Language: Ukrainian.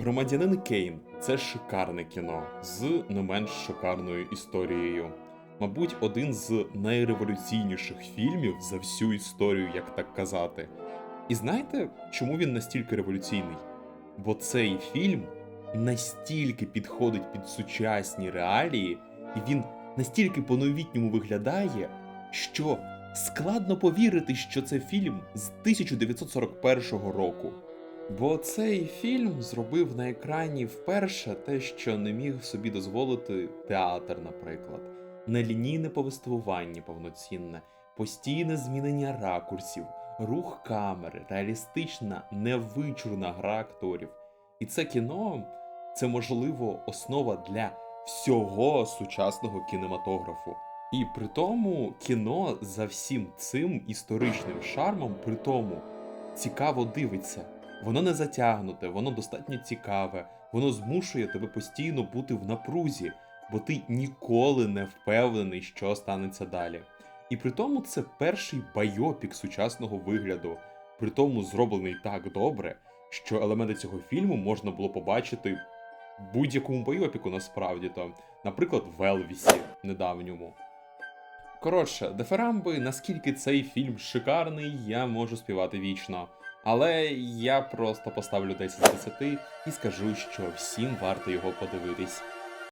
Громадянин Кейн це шикарне кіно з не менш шикарною історією. Мабуть, один з найреволюційніших фільмів за всю історію, як так казати. І знаєте, чому він настільки революційний? Бо цей фільм настільки підходить під сучасні реалії, і він настільки по-новітньому виглядає, що складно повірити, що це фільм з 1941 року. Бо цей фільм зробив на екрані вперше те, що не міг собі дозволити театр, наприклад, нелінійне повествування повноцінне, постійне змінення ракурсів, рух камери, реалістична, невичурна гра акторів. І це кіно це можливо основа для всього сучасного кінематографу. І при тому кіно за всім цим історичним шармом, при тому цікаво дивиться. Воно не затягнуте, воно достатньо цікаве, воно змушує тебе постійно бути в напрузі, бо ти ніколи не впевнений, що станеться далі. І при тому це перший байопік сучасного вигляду, при тому зроблений так добре, що елементи цього фільму можна було побачити в будь-якому байопіку насправді то, наприклад, в Елвісі недавньому. Коротше, деферамби, наскільки цей фільм шикарний, я можу співати вічно. Але я просто поставлю 10 з 10 і скажу, що всім варто його подивитись.